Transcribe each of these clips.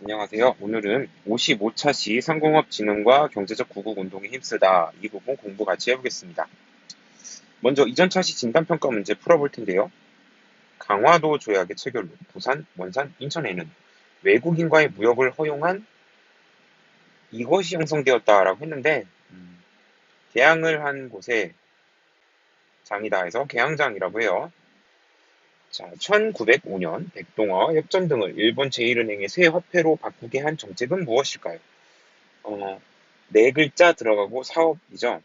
안녕하세요. 오늘은 55차 시 상공업 진흥과 경제적 구국 운동에 힘쓰다 이 부분 공부 같이 해보겠습니다. 먼저 이전 차시 진단평가 문제 풀어볼 텐데요. 강화도 조약의 체결로 부산, 원산, 인천에는 외국인과의 무역을 허용한 이것이 형성되었다라고 했는데 음, 개항을 한 곳에 장이다 해서 개항장이라고 해요. 자, 1905년 백동어 협전 등을 일본 제1은행의 새 화폐로 바꾸게 한 정책은 무엇일까요? 어, 네 글자 들어가고 사업이죠.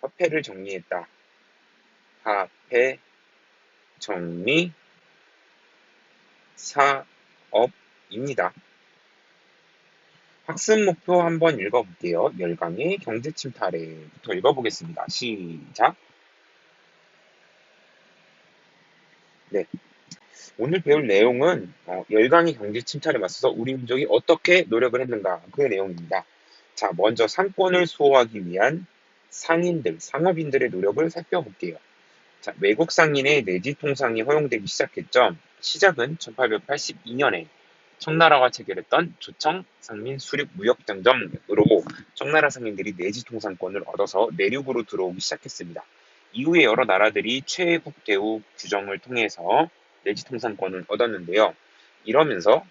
화폐를 정리했다. 화폐 정리 사업입니다. 학습 목표 한번 읽어볼게요. 열강의 경제 침탈에부터 읽어보겠습니다. 시작. 네. 오늘 배울 내용은 어, 열강의 경제 침탈에 맞서서 우리 민족이 어떻게 노력을 했는가 그 내용입니다. 자, 먼저 상권을 수호하기 위한 상인들, 상업인들의 노력을 살펴볼게요. 자, 외국 상인의 내지 통상이 허용되기 시작했죠. 시작은 1882년에 청나라와 체결했던 조청 상민 수륙 무역장점으로 청나라 상인들이 내지 통상권을 얻어서 내륙으로 들어오기 시작했습니다. 이후에 여러 나라들이 최국 대우 규정을 통해서 내지 통상권을 얻었는데요. 이러면서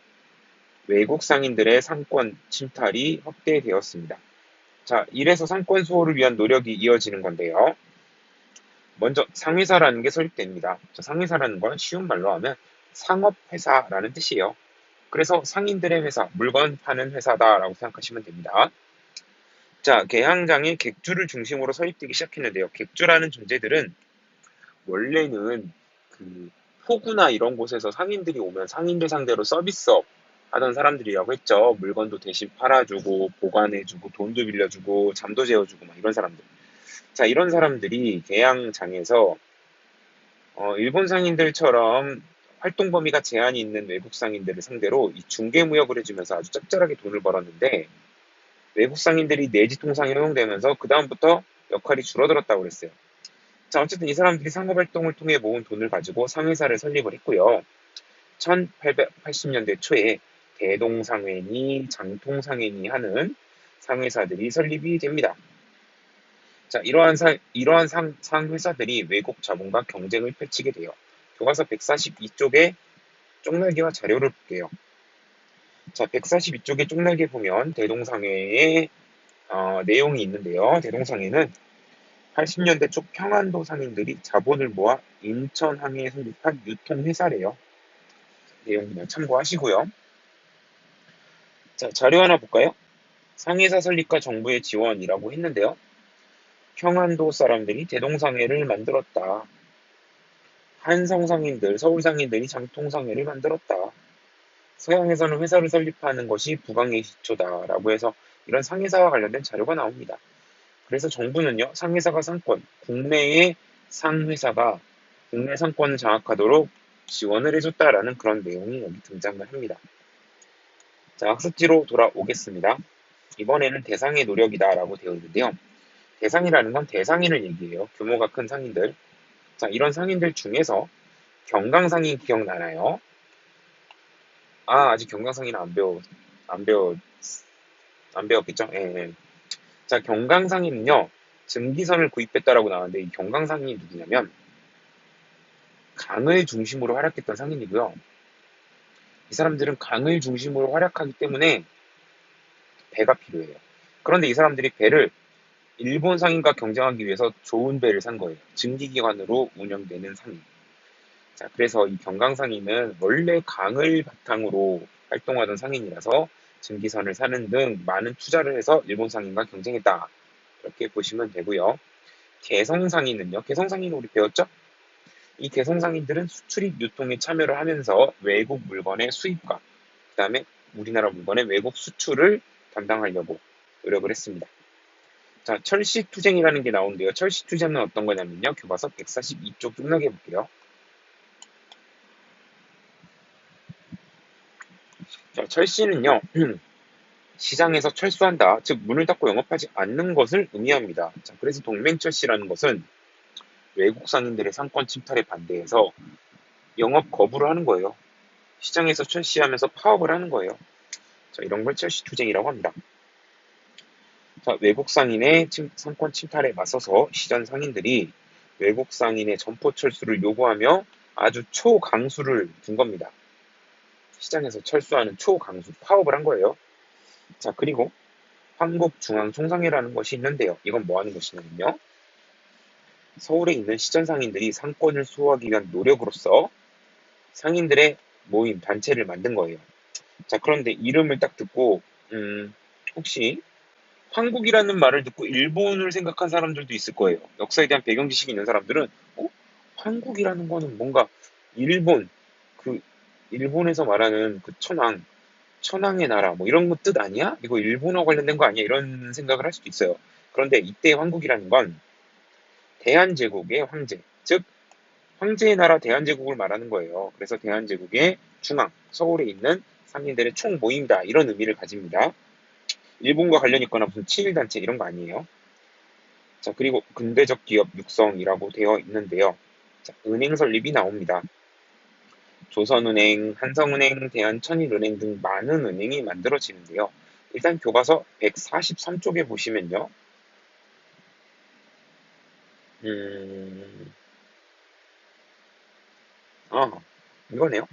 외국 상인들의 상권 침탈이 확대되었습니다. 자, 이래서 상권 수호를 위한 노력이 이어지는 건데요. 먼저 상회사라는 게 설립됩니다. 자, 상회사라는 건 쉬운 말로 하면 상업회사라는 뜻이에요. 그래서 상인들의 회사, 물건 파는 회사다라고 생각하시면 됩니다. 자, 개항장이 객주를 중심으로 설립되기 시작했는데요. 객주라는 존재들은 원래는 그 포구나 이런 곳에서 상인들이 오면 상인들 상대로 서비스업 하던 사람들이라고 했죠. 물건도 대신 팔아주고 보관해주고 돈도 빌려주고 잠도 재워주고 막 이런 사람들. 자, 이런 사람들이 개항장에서 어, 일본 상인들처럼 활동 범위가 제한이 있는 외국 상인들을 상대로 이 중개 무역을 해주면서 아주 짭짤하게 돈을 벌었는데 외국 상인들이 내지 통상이 허용되면서 그다음부터 역할이 줄어들었다고 그랬어요. 자, 어쨌든 이 사람들이 상업 활동을 통해 모은 돈을 가지고 상회사를 설립을 했고요. 1880년대 초에 대동상회니 장통상회니 하는 상회사들이 설립이 됩니다. 자, 이러한 상, 이러한 상, 상회사들이 외국 자본과 경쟁을 펼치게 돼요. 교과서 142쪽에 쪽날개와 자료를 볼게요. 자, 142쪽에 쪽날개 보면 대동상해의 어, 내용이 있는데요. 대동상해는 80년대 초 평안도 상인들이 자본을 모아 인천항해에 설립한 유통회사래요. 내용 그냥 참고하시고요. 자, 자료 하나 볼까요? 상해사 설립과 정부의 지원이라고 했는데요. 평안도 사람들이 대동상해를 만들었다. 한성상인들, 서울상인들이 장통상해를 만들었다. 서양에서는 회사를 설립하는 것이 부강의 기초다라고 해서 이런 상회사와 관련된 자료가 나옵니다. 그래서 정부는요, 상회사가 상권, 국내의 상회사가 국내 상권을 장악하도록 지원을 해줬다라는 그런 내용이 여기 등장을 합니다. 자, 학습지로 돌아오겠습니다. 이번에는 대상의 노력이다라고 되어 있는데요. 대상이라는 건 대상인을 얘기해요. 규모가 큰 상인들. 자, 이런 상인들 중에서 경강상인 기억나나요? 아, 아직 경강상인은 안 배워, 안 배워, 안 배웠겠죠? 예, 예. 자, 경강상인은요, 증기선을 구입했다라고 나왔는데, 이 경강상인이 누구냐면, 강을 중심으로 활약했던 상인이고요. 이 사람들은 강을 중심으로 활약하기 때문에 배가 필요해요. 그런데 이 사람들이 배를 일본 상인과 경쟁하기 위해서 좋은 배를 산 거예요. 증기기관으로 운영되는 상인. 자, 그래서 이 경강상인은 원래 강을 바탕으로 활동하던 상인이라서 증기선을 사는 등 많은 투자를 해서 일본 상인과 경쟁했다. 이렇게 보시면 되고요. 개성상인은요. 개성상인은 우리 배웠죠? 이 개성상인들은 수출입 유통에 참여를 하면서 외국 물건의 수입과 그 다음에 우리나라 물건의 외국 수출을 담당하려고 노력을 했습니다. 자, 철시투쟁이라는 게 나오는데요. 철시투쟁은 어떤 거냐면요. 교과서 142쪽 끝나게 볼게요. 자, 철시는요, 시장에서 철수한다, 즉 문을 닫고 영업하지 않는 것을 의미합니다. 자, 그래서 동맹 철시라는 것은 외국 상인들의 상권 침탈에 반대해서 영업 거부를 하는 거예요. 시장에서 철시하면서 파업을 하는 거예요. 자, 이런 걸 첼시 투쟁이라고 합니다. 자, 외국 상인의 침, 상권 침탈에 맞서서 시전 상인들이 외국 상인의 점포 철수를 요구하며 아주 초강수를 둔 겁니다. 시장에서 철수하는 초강수 파업을 한 거예요. 자, 그리고 한국중앙총상회라는 것이 있는데요. 이건 뭐 하는 것이냐면요. 서울에 있는 시전 상인들이 상권을 수호하기 위한 노력으로서 상인들의 모임, 단체를 만든 거예요. 자, 그런데 이름을 딱 듣고, 음, 혹시 한국이라는 말을 듣고 일본을 생각한 사람들도 있을 거예요. 역사에 대한 배경 지식이 있는 사람들은, 어? 한국이라는 거는 뭔가 일본, 그, 일본에서 말하는 그 천황, 천황의 나라, 뭐 이런 것뜻 아니야? 이거 일본어 관련된 거 아니야? 이런 생각을 할 수도 있어요. 그런데 이때 한국이라는 건 대한제국의 황제, 즉, 황제의 나라 대한제국을 말하는 거예요. 그래서 대한제국의 중앙, 서울에 있는 상인들의 총모임이다. 이런 의미를 가집니다. 일본과 관련 있거나 무슨 친일단체 이런 거 아니에요. 자, 그리고 근대적 기업 육성이라고 되어 있는데요. 자, 은행 설립이 나옵니다. 조선은행, 한성은행, 대한천일은행 등 많은 은행이 만들어지는데요. 일단 교과서 143쪽에 보시면요. 음, 아, 이거네요.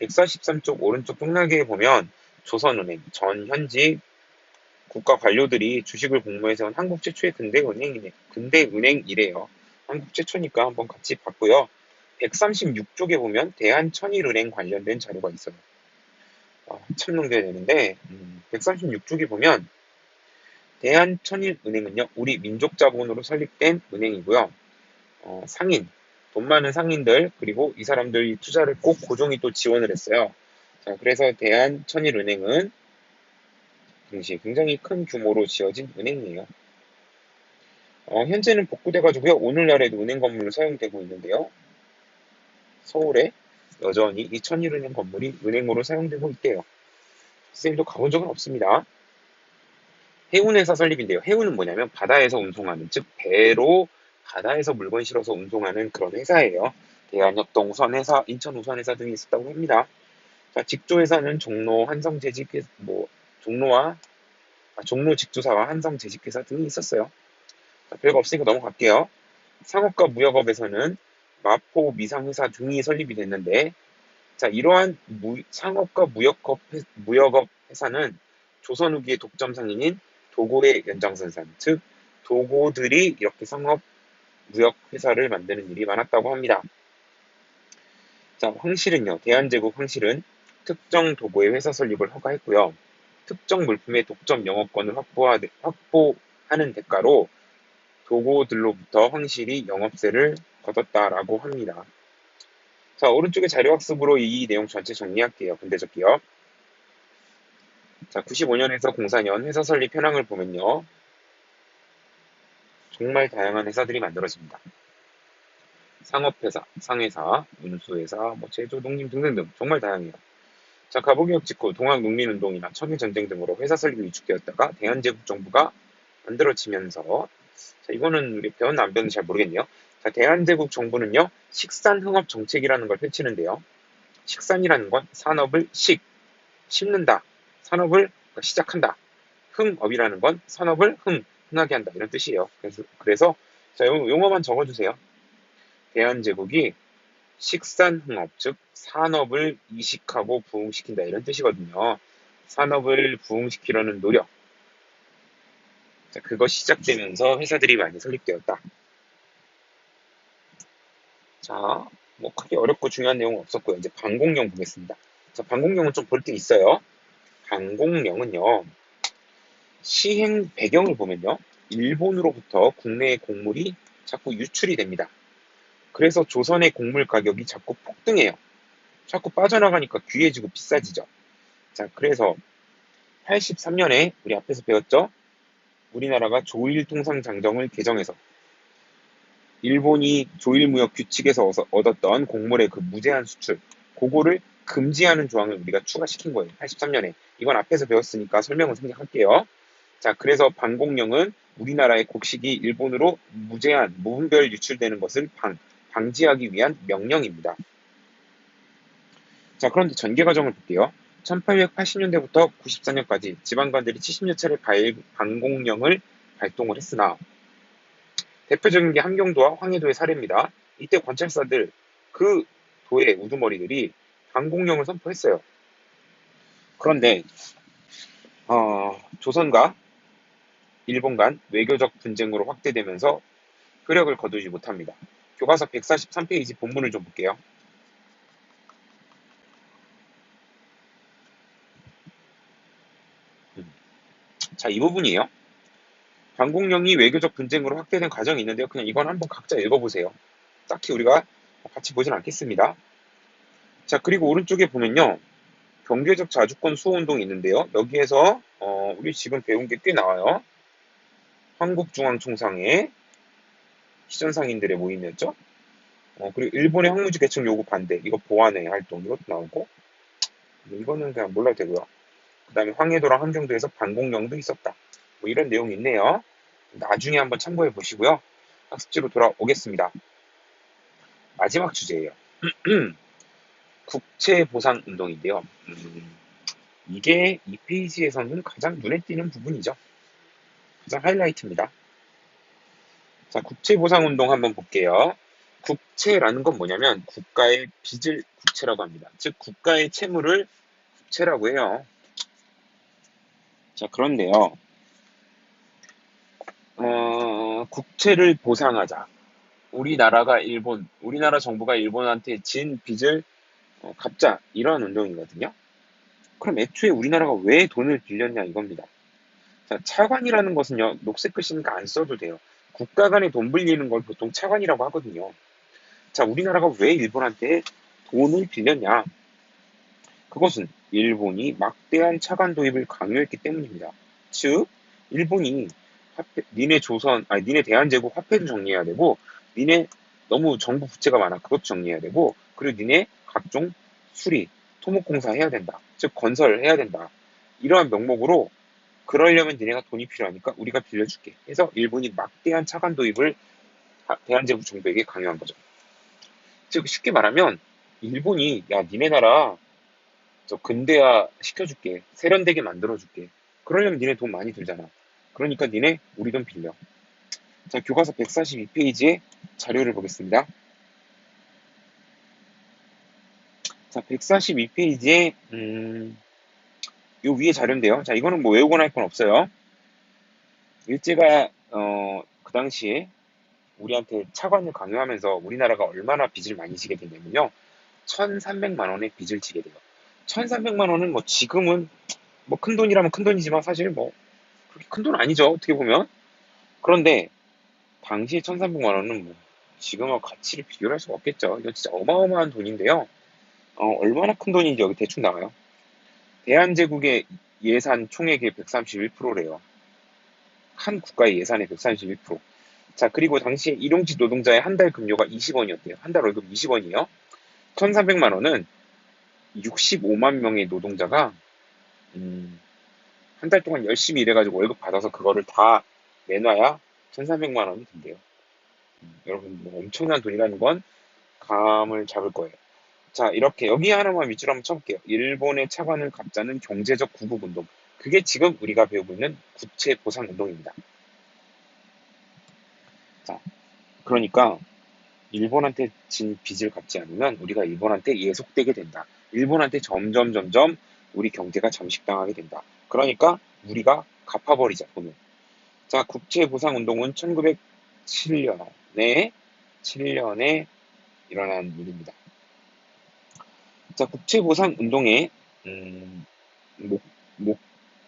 143쪽 오른쪽 뚱나기에 보면 조선은행, 전 현직 국가 관료들이 주식을 공모해서 온 한국 최초의 근대 은행이네. 근대 은행이래요. 한국 최초니까 한번 같이 봤고요. 136쪽에 보면 대한천일은행 관련된 자료가 있어요. 어, 넘겨야 되는데 음, 136쪽에 보면 대한천일은행은요. 우리 민족 자본으로 설립된 은행이고요. 어, 상인, 돈 많은 상인들 그리고 이 사람들이 투자를 꼭 고종이 또 지원을 했어요. 자, 그래서 대한천일은행은 당시 굉장히 큰 규모로 지어진 은행이에요. 어, 현재는 복구돼가지고요. 오늘날에도 은행 건물로 사용되고 있는데요. 서울에 여전히 이 천일은행 건물이 은행으로 사용되고 있대요. 선생님도 가본 적은 없습니다. 해운회사 설립인데요. 해운은 뭐냐면 바다에서 운송하는, 즉 배로 바다에서 물건 실어서 운송하는 그런 회사예요. 대한협동 우선회사, 인천 우선회사 등이 있었다고 합니다. 자, 직조회사는 종로, 한성재직, 뭐 종로와 아, 종로 직조사와 한성재직회사 등이 있었어요. 자, 별거 없으니까 넘어갈게요. 상업과 무역업에서는 마포 미상회사 등이 설립이 됐는데 자 이러한 무, 상업과 무역업, 무역업 회사는 조선 후기의 독점 상인인 도고의 연장선상 즉 도고들이 이렇게 상업 무역 회사를 만드는 일이 많았다고 합니다. 자 황실은요 대한제국 황실은 특정 도고의 회사 설립을 허가했고요. 특정 물품의 독점 영업권을 확보하, 확보하는 대가로 도고들로부터 황실이 영업세를 거뒀다라고 합니다. 자, 오른쪽에 자료학습으로 이 내용 전체 정리할게요. 근대적 기업. 자, 95년에서 04년 회사 설립 현황을 보면요. 정말 다양한 회사들이 만들어집니다. 상업회사, 상회사, 운수회사, 뭐 제조, 독림 등등등 정말 다양해요. 자, 가보기역 직후 동학농민운동이나 청일전쟁 등으로 회사 설립이 위축되었다가 대한제국 정부가 만들어지면서 자, 이거는 우리 배웠나 안 배웠는지 잘 모르겠네요. 자, 대한제국 정부는요, 식산흥업 정책이라는 걸 펼치는데요. 식산이라는 건 산업을 식, 심는다. 산업을 시작한다. 흥업이라는 건 산업을 흥, 흥하게 한다. 이런 뜻이에요. 그래서, 그래서 자, 용어만 적어주세요. 대한제국이 식산흥업, 즉 산업을 이식하고 부흥시킨다 이런 뜻이거든요. 산업을 부흥시키려는 노력. 자, 그거 시작되면서 회사들이 많이 설립되었다. 자, 뭐 크게 어렵고 중요한 내용은 없었고요. 이제 방공령 보겠습니다. 자, 방공령은 좀 볼 게 있어요. 방공령은요. 시행 배경을 보면요. 일본으로부터 국내의 곡물이 자꾸 유출이 됩니다. 그래서 조선의 곡물 가격이 자꾸 폭등해요. 자꾸 빠져나가니까 귀해지고 비싸지죠. 자, 그래서 83년에 우리 앞에서 배웠죠? 우리나라가 조일통상장정을 개정해서 일본이 조일무역 규칙에서 얻었던 곡물의 그 무제한 수출, 그거를 금지하는 조항을 우리가 추가시킨 거예요. 83년에. 이건 앞에서 배웠으니까 설명을 생략할게요. 자, 그래서 반공령은 우리나라의 곡식이 일본으로 무제한, 무분별 유출되는 것을 방, 방지하기 위한 명령입니다. 자, 그런데 전개 과정을 볼게요. 1880년대부터 94년까지 지방관들이 70여 차례 반공령을 발동을 했으나 대표적인 게 함경도와 황해도의 사례입니다. 이때 관찰사들 그 도의 우두머리들이 반공령을 선포했어요. 그런데 어, 조선과 일본 간 외교적 분쟁으로 확대되면서 효력을 거두지 못합니다. 교과서 143페이지 본문을 좀 볼게요. 음. 자, 이 부분이에요. 반공령이 외교적 분쟁으로 확대된 과정이 있는데요. 그냥 이건 한번 각자 읽어보세요. 딱히 우리가 같이 보진 않겠습니다. 자, 그리고 오른쪽에 보면요. 경제적 자주권 수호 운동이 있는데요. 여기에서 어, 우리 지금 배운 게 꽤 나와요. 한국중앙총상의 시전상인들의 모임이었죠. 어, 그리고 일본의 항무지 개척 요구 반대, 이거 보완의 활동, 이것도 나오고, 이거는 그냥 몰라도 되고요. 그 다음에 황해도랑 함경도에서 반공령도 있었다. 뭐 이런 내용이 있네요. 나중에 한번 참고해 보시고요. 학습지로 돌아오겠습니다. 마지막 주제예요. 국채보상운동인데요. 음, 이게 이 페이지에서는 가장 눈에 띄는 부분이죠. 가장 하이라이트입니다. 자, 국채보상운동 한번 볼게요. 국채라는 건 뭐냐면 국가의 빚을 국채라고 합니다. 즉, 국가의 채무를 국채라고 해요. 자, 그런데요. 어, 국채를 보상하자. 우리나라가 일본, 우리나라 정부가 일본한테 진 빚을 어, 갚자. 이런 운동이거든요. 그럼 애초에 우리나라가 왜 돈을 빌렸냐 이겁니다. 자, 차관이라는 것은요, 녹색 글씨니까 안 써도 돼요. 국가 간에 돈 빌리는 걸 보통 차관이라고 하거든요. 자, 우리나라가 왜 일본한테 돈을 빌렸냐? 그것은 일본이 막대한 차관 도입을 강요했기 때문입니다. 즉, 일본이 화폐, 니네 조선, 아니, 니네 대한제국 화폐도 정리해야 되고, 니네 너무 정부 부채가 많아. 그것도 정리해야 되고, 그리고 니네 각종 수리, 토목공사 해야 된다. 즉, 건설해야 된다. 이러한 명목으로 그러려면 니네가 돈이 필요하니까 우리가 빌려줄게. 해서 일본이 막대한 차관 도입을 대한제국 정부에게 강요한 거죠. 즉 쉽게 말하면 일본이 야 니네 나라 저 근대화 시켜줄게. 세련되게 만들어줄게. 그러려면 니네 돈 많이 들잖아. 그러니까 니네 우리 돈 빌려. 자 교과서 142페이지에 자료를 보겠습니다. 자 142페이지에 음, 요 위에 자료인데요. 자, 이거는 뭐 외우거나 할 건 없어요. 일제가, 어, 그 당시에 우리한테 차관을 강요하면서 우리나라가 얼마나 빚을 많이 지게 되냐면요. 1,300만 원의 빚을 지게 돼요. 1,300만 원은 뭐 지금은 뭐 큰 돈이라면 큰 돈이지만 사실 뭐 그렇게 큰 돈 아니죠. 어떻게 보면. 그런데 당시에 1,300만 원은 뭐 지금과 가치를 비교할 수가 없겠죠. 이거 진짜 어마어마한 돈인데요. 어, 얼마나 큰 돈인지 여기 대충 나와요. 대한제국의 예산 총액의 131%래요. 한 국가의 예산의 131%. 자, 그리고 당시에 일용직 노동자의 한 달 급료가 20원이었대요. 한 달 월급 20원이요. 1,300만 원은 65만 명의 노동자가 음, 한 달 동안 열심히 일해가지고 월급 받아서 그거를 다 내놔야 1,300만 원이 된대요. 음, 여러분 뭐 엄청난 돈이라는 건 감을 잡을 거예요. 자, 이렇게 여기 하나만 밑줄 한번 쳐볼게요. 일본의 차관을 갚자는 경제적 구국운동. 그게 지금 우리가 배우고 있는 국채 보상 운동입니다. 자, 그러니까 일본한테 진 빚을 갚지 않으면 우리가 일본한테 예속되게 된다. 일본한테 점점 점점 우리 경제가 잠식당하게 된다. 그러니까 우리가 갚아버리자 돈을. 자, 국채 보상 운동은 1907년에 7년에 일어난 일입니다. 자, 국채보상 운동의 음, 목, 목,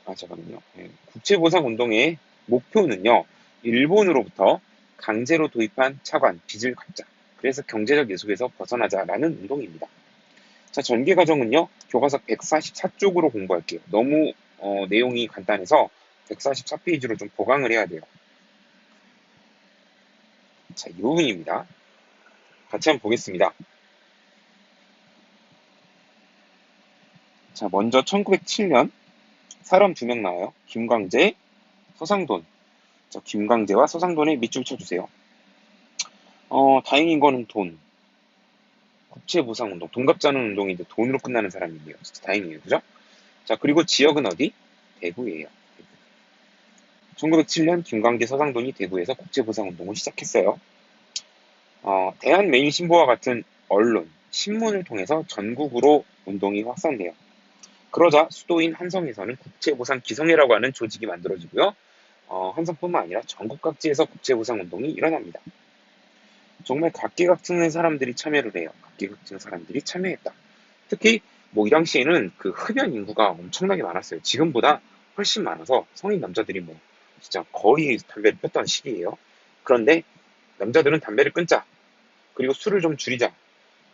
아, 잠깐만요. 네, 국채보상 운동의 목표는요, 일본으로부터 강제로 도입한 차관, 빚을 갚자. 그래서 경제적 예속에서 벗어나자라는 운동입니다. 자, 전개 과정은요, 교과서 144쪽으로 공부할게요. 너무 어, 내용이 간단해서 144페이지로 좀 보강을 해야 돼요. 자, 이 부분입니다. 같이 한번 보겠습니다. 자, 먼저 1907년 사람 두 명 나와요. 김광재, 서상돈. 자, 김광재와 서상돈의 밑줄 쳐주세요. 어, 다행인 거는 돈. 국채보상운동. 돈 갚자는 운동인데 돈으로 끝나는 사람이네요. 진짜 다행이에요. 그죠? 자, 그리고 지역은 어디? 대구예요. 1907년 김광기 서상돈이 대구에서 국제보상운동을 시작했어요. 어, 대한매일신보와 같은 언론, 신문을 통해서 전국으로 운동이 확산돼요. 그러자 수도인 한성에서는 국제보상기성회라고 하는 조직이 만들어지고요. 어, 한성뿐만 아니라 전국 각지에서 국제보상운동이 일어납니다. 정말 각기각층의 사람들이 참여를 해요. 각기각층의 사람들이 참여했다. 특히 뭐 이 당시에는 그 흡연 인구가 엄청나게 많았어요. 지금보다 훨씬 많아서 성인 남자들이 뭐 진짜 거의 담배를 폈던 시기예요. 그런데 남자들은 담배를 끊자. 그리고 술을 좀 줄이자.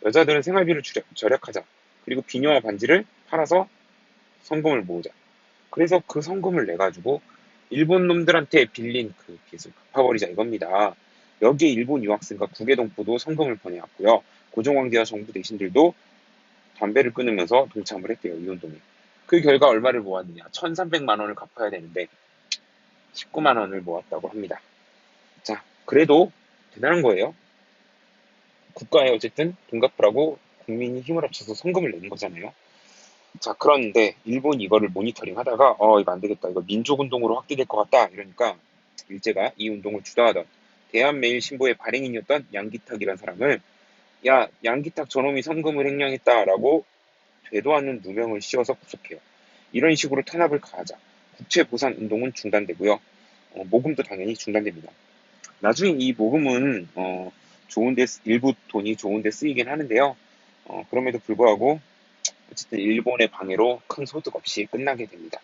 여자들은 생활비를 줄여, 절약하자. 그리고 비녀와 반지를 팔아서 성금을 모으자. 그래서 그 성금을 내가지고 일본 놈들한테 빌린 그 빚을 갚아버리자 이겁니다. 여기에 일본 유학생과 국외동포도 성금을 보내왔고요. 고종황제와 정부 대신들도 담배를 끊으면서 동참을 했대요. 이 운동에. 그 결과 얼마를 모았느냐. 1300만 원을 갚아야 되는데 19만 원을 모았다고 합니다. 자, 그래도 대단한 거예요. 국가에 어쨌든 돈 갚으라고 국민이 힘을 합쳐서 성금을 내는 거잖아요. 자, 그런데 일본 이거를 모니터링 하다가 어, 이거 안 되겠다. 이거 민족 운동으로 확대될 것 같다. 이러니까 일제가 이 운동을 주도하던 대한매일신보의 발행인이었던 양기탁이라는 사람을 야, 양기탁 저놈이 성금을 횡령했다라고 되도 않는 누명을 씌워서 구속해요. 이런 식으로 탄압을 가하자 국채 보상 운동은 중단되고요. 어, 모금도 당연히 중단됩니다. 나중에 이 모금은 어, 좋은데 일부 돈이 좋은데 쓰이긴 하는데요. 어, 그럼에도 불구하고 어쨌든 일본의 방해로 큰 소득 없이 끝나게 됩니다.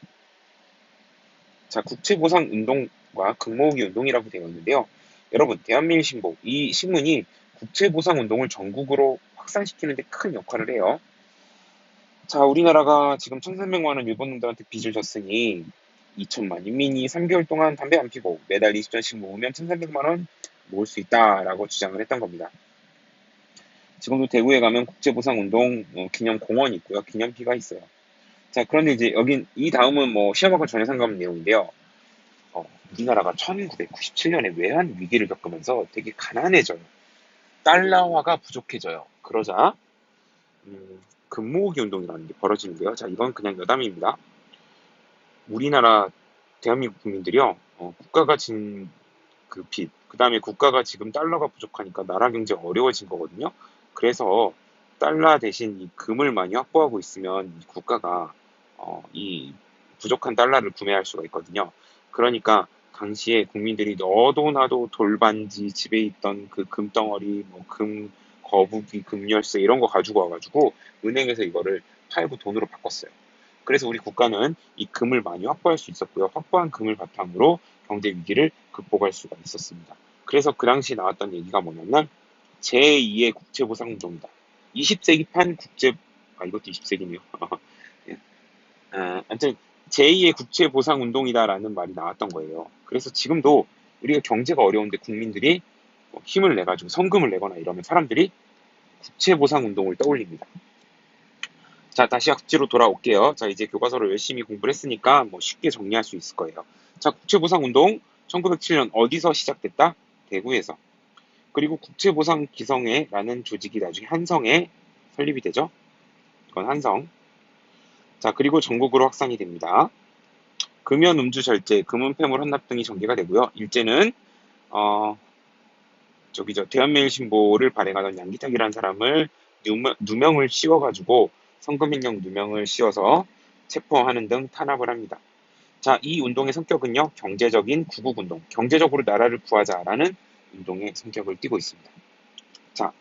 자, 국채 보상 운동과 금모으기 운동이라고 되어 있는데요. 여러분, 대한민일 신보 이 신문이 국채보상 운동을 전국으로 확산시키는 데 큰 역할을 해요. 자, 우리나라가 지금 1,300만 원 일본 놈들한테 빚을 졌으니 2천만 인민이 3개월 동안 담배 안 피고 매달 20전씩 모으면 1,300만 원 모을 수 있다라고 주장을 했던 겁니다. 지금도 대구에 가면 국제보상운동 어, 기념 공원이 있고요. 기념비가 있어요. 자, 그런데 이제 여긴 이 다음은 뭐 시험하고 전혀 상관없는 내용인데요. 어, 우리나라가 1997년에 외환 위기를 겪으면서 되게 가난해져요. 달러화가 부족해져요. 그러자 음, 금모으기 운동이라는 게 벌어지는데요. 자, 이건 그냥 여담입니다. 우리나라 대한민국 국민들이요, 어, 국가가 진 그 빚, 그 다음에 국가가 지금 달러가 부족하니까 나라 경제가 어려워진 거거든요. 그래서 달러 대신 이 금을 많이 확보하고 있으면 국가가 어, 이 부족한 달러를 구매할 수가 있거든요. 그러니까 당시에 국민들이 너도 나도 돌반지 집에 있던 그 금덩어리, 뭐 금 거북이, 금열쇠 이런 거 가지고 와가지고 은행에서 이거를 팔고 돈으로 바꿨어요. 그래서 우리 국가는 이 금을 많이 확보할 수 있었고요. 확보한 금을 바탕으로 경제 위기를 극복할 수가 있었습니다. 그래서 그 당시 나왔던 얘기가 뭐냐면 제2의 국제보상운동이다. 20세기 판 국제 아 이것도 20세기네요. 예. 아, 아무튼 제2의 국제보상 운동이다라는 말이 나왔던 거예요. 그래서 지금도 우리가 경제가 어려운데 국민들이 뭐 힘을 내가지고 성금을 내거나 이러면 사람들이 국채 보상 운동을 떠올립니다. 자, 다시 학지로 돌아올게요. 자, 이제 교과서를 열심히 공부를 했으니까 뭐 쉽게 정리할 수 있을 거예요. 자, 국채 보상 운동 1907년 어디서 시작됐다? 대구에서. 그리고 국채 보상 기성회라는 조직이 나중에 한성에 설립이 되죠. 이건 한성. 자, 그리고 전국으로 확산이 됩니다. 금연, 음주, 절제, 금은, 폐물, 헌납 등이 전개가 되고요. 일제는 어, 저기죠. 대한매일신보를 발행하던 양기탁이라는 사람을 누명, 누명을 씌워가지고 성금인형 누명을 씌워서 체포하는 등 탄압을 합니다. 자, 이 운동의 성격은요, 경제적인 구국운동, 경제적으로 나라를 구하자라는 운동의 성격을 띠고 있습니다. 자,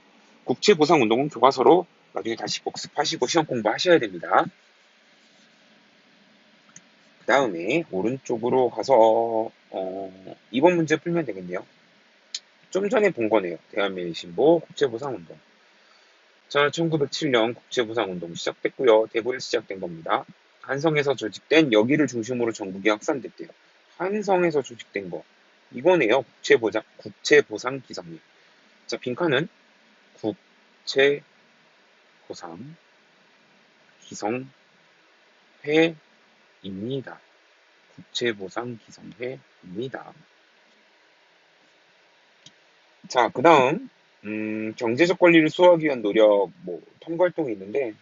국채보상운동은 교과서로 나중에 다시 복습하시고 시험 공부하셔야 됩니다. 그 다음에 오른쪽으로 가서 어, 이번 문제 풀면 되겠네요. 좀 전에 본 거네요. 대한민신보 국제보상운동. 자, 1907년 국제보상운동 시작됐고요. 대구에서 시작된 겁니다. 한성에서 조직된 여기를 중심으로 전국에 확산됐대요. 한성에서 조직된 거. 이거네요. 국채보장, 국채보상 기성회. 자, 빈칸은 국채보상 기성회 입니다. 국채보상 기성회입니다. 자, 그 다음, 음, 경제적 권리를 수호하기 위한 노력, 뭐, 통과활동이 있는데,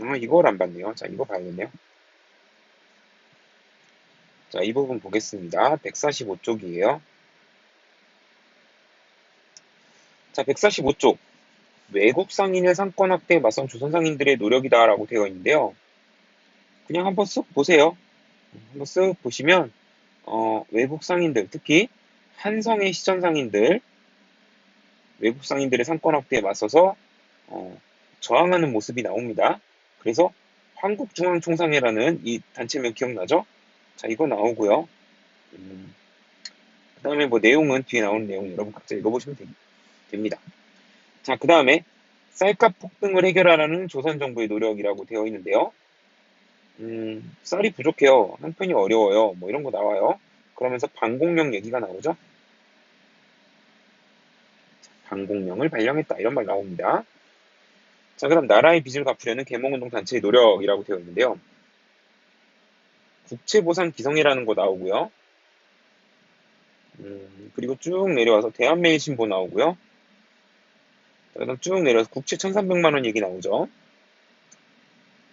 아, 이걸 안 봤네요. 자, 이거 봐야겠네요. 자, 이 부분 보겠습니다. 145쪽이에요. 자, 145쪽. 외국 상인의 상권 확대에 맞선 조선 상인들의 노력이다라고 되어 있는데요. 그냥 한번 쓱 보세요. 한번 쓱 보시면 어, 외국 상인들, 특히 한성의 시전 상인들, 외국 상인들의 상권 확대에 맞서서 어, 저항하는 모습이 나옵니다. 그래서 한국중앙총상회라는 이 단체명 기억나죠? 자, 이거 나오고요. 음, 그 다음에 뭐 내용은 뒤에 나오는 내용 여러분 각자 읽어보시면 됩니다. 자, 그 다음에 쌀값 폭등을 해결하라는 조선정부의 노력이라고 되어 있는데요. 음, 쌀이 부족해요. 한편이 어려워요. 뭐 이런 거 나와요. 그러면서 방공령 얘기가 나오죠. 방공령을 발령했다. 이런 말 나옵니다. 자, 그럼 나라의 빚을 갚으려는 개몽운동 단체의 노력이라고 되어 있는데요. 국채보상 기성이라는 거 나오고요. 음, 그리고 쭉 내려와서 대한매일 신보 나오고요. 그다음 쭉 내려서 국채 1,300만 원 얘기 나오죠.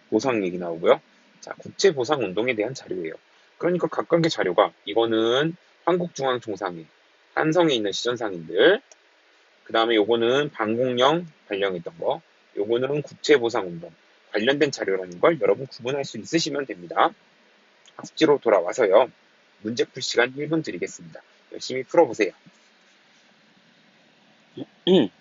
보상 얘기 나오고요. 자, 국채 보상 운동에 대한 자료예요. 그러니까 각각의 자료가 이거는 한국중앙총상회, 한성에 있는 시전상인들, 그 다음에 요거는 방공령 발령했던 거, 요거는 국채 보상 운동 관련된 자료라는 걸 여러분 구분할 수 있으시면 됩니다. 학습지로 돌아와서요. 문제 풀 시간 1분 드리겠습니다. 열심히 풀어보세요.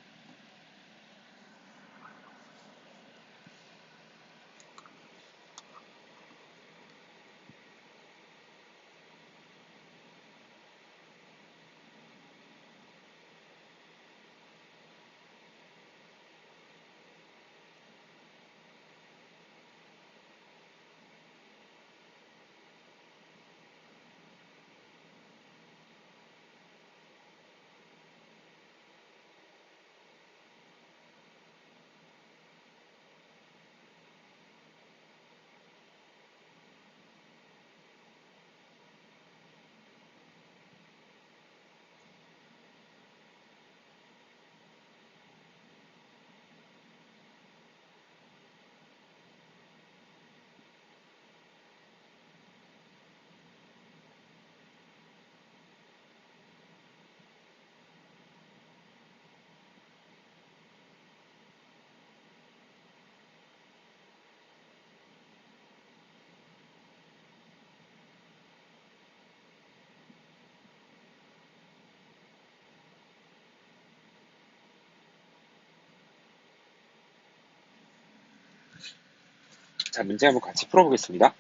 자, 문제 한번 같이 풀어보겠습니다.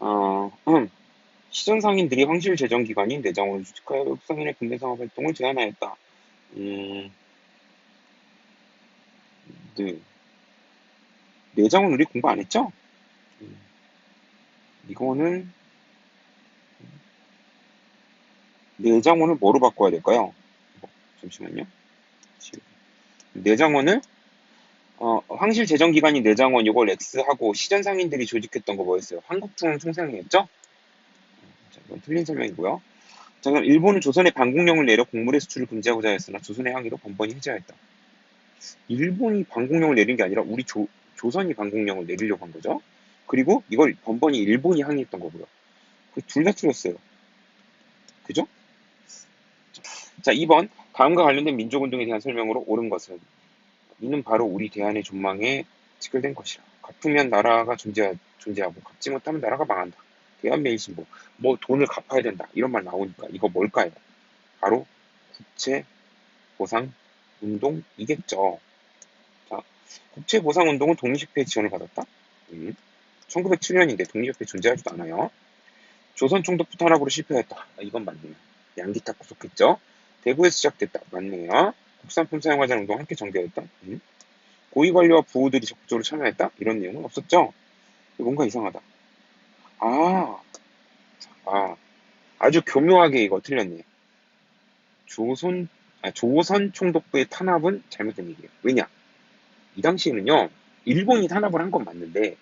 어, 음, 시전 상인들이 황실 재정 기관인 내장원을 주축하여 외국 상인의 근대 상업 활동을 제한하였다. 음, 네. 내장은 우리 공부 안 했죠? 음, 이거는 내장원을 뭐로 바꿔야 될까요? 잠시만요. 내장원을 어, 황실 재정기관이 내장원 이걸 X하고 시전 상인들이 조직했던 거 뭐였어요? 한국중앙 총상회였죠? 자, 이건 틀린 설명이고요. 자, 그럼 일본은 조선의 반공령을 내려 곡물의 수출을 금지하고자 했으나 조선의 항의로 번번이 해제하였다. 일본이 반공령을 내린 게 아니라 우리 조, 조선이 반공령을 내리려고 한 거죠. 그리고 이걸 번번이 일본이 항의했던 거고요. 그둘다 틀렸어요. 그죠? 자, 2번. 다음과 관련된 민족운동에 대한 설명으로 옳은 것은 이는 바로 우리 대한의 전망에 직결된 것이라. 갚으면 나라가 존재, 존재하고 갚지 못하면 나라가 망한다. 대한매일신보. 뭐 돈을 갚아야 된다. 이런 말 나오니까 이거 뭘까요? 바로 국채 보상 운동이겠죠. 자, 국채 보상 운동은 독립협회의 지원을 받았다. 음. 1907년인데 독립협회 존재하지도 않아요. 조선 총독부 탄압으로 실패했다. 아, 이건 맞네요. 양기탁 구속했죠. 대구에서 시작됐다. 맞네요. 국산품 사용하자는 운동 함께 전개했다. 음? 고위 관리와 부호들이 적극적으로 참여했다. 이런 내용은 없었죠. 뭔가 이상하다. 아, 아, 아주 교묘하게 이거 틀렸네요. 조선, 아, 조선 총독부의 탄압은 잘못된 얘기예요. 왜냐? 이 당시에는요, 일본이 탄압을 한 건 맞는데,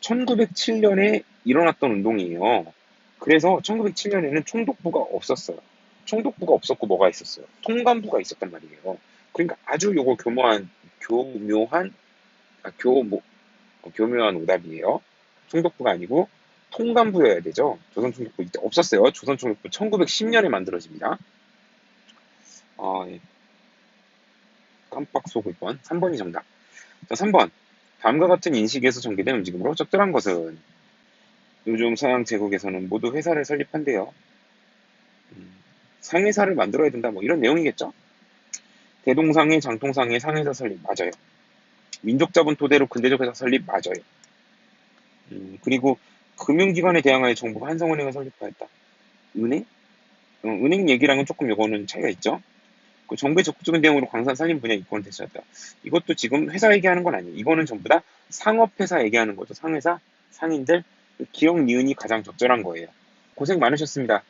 1907년에 일어났던 운동이에요. 그래서 1907년에는 총독부가 없었어요. 총독부가 없었고 뭐가 있었어요? 통감부가 있었단 말이에요. 그러니까 아주 요거 교묘한 교묘한 아, 교모 어, 교묘한 오답이에요. 총독부가 아니고 통감부여야 되죠. 조선총독부 이때 없었어요. 조선총독부 1910년에 만들어집니다. 아, 예. 깜빡 속을 뻔. 3번이 정답. 자, 3번. 다음과 같은 인식에서 전개된 움직임으로 적절한 것은 요즘 서양 제국에서는 모두 회사를 설립한대요. 음, 상회사를 만들어야 된다. 뭐 이런 내용이겠죠? 대동상회, 장통상회, 상회사 설립 맞아요. 민족자본 토대로 근대적 회사 설립 맞아요. 음, 그리고 금융기관에 대항하여 정부가 한성은행을 설립하였다. 은행? 어, 은행 얘기랑은 조금 요거는 차이가 있죠. 그 정부의 적극적인 대응으로 광산 산림 분야 이권을 대체했다. 이것도 지금 회사 얘기하는 건 아니에요. 이거는 전부 다 상업회사 얘기하는 거죠. 상회사, 상인들, 기억 니은이 가장 적절한 거예요. 고생 많으셨습니다.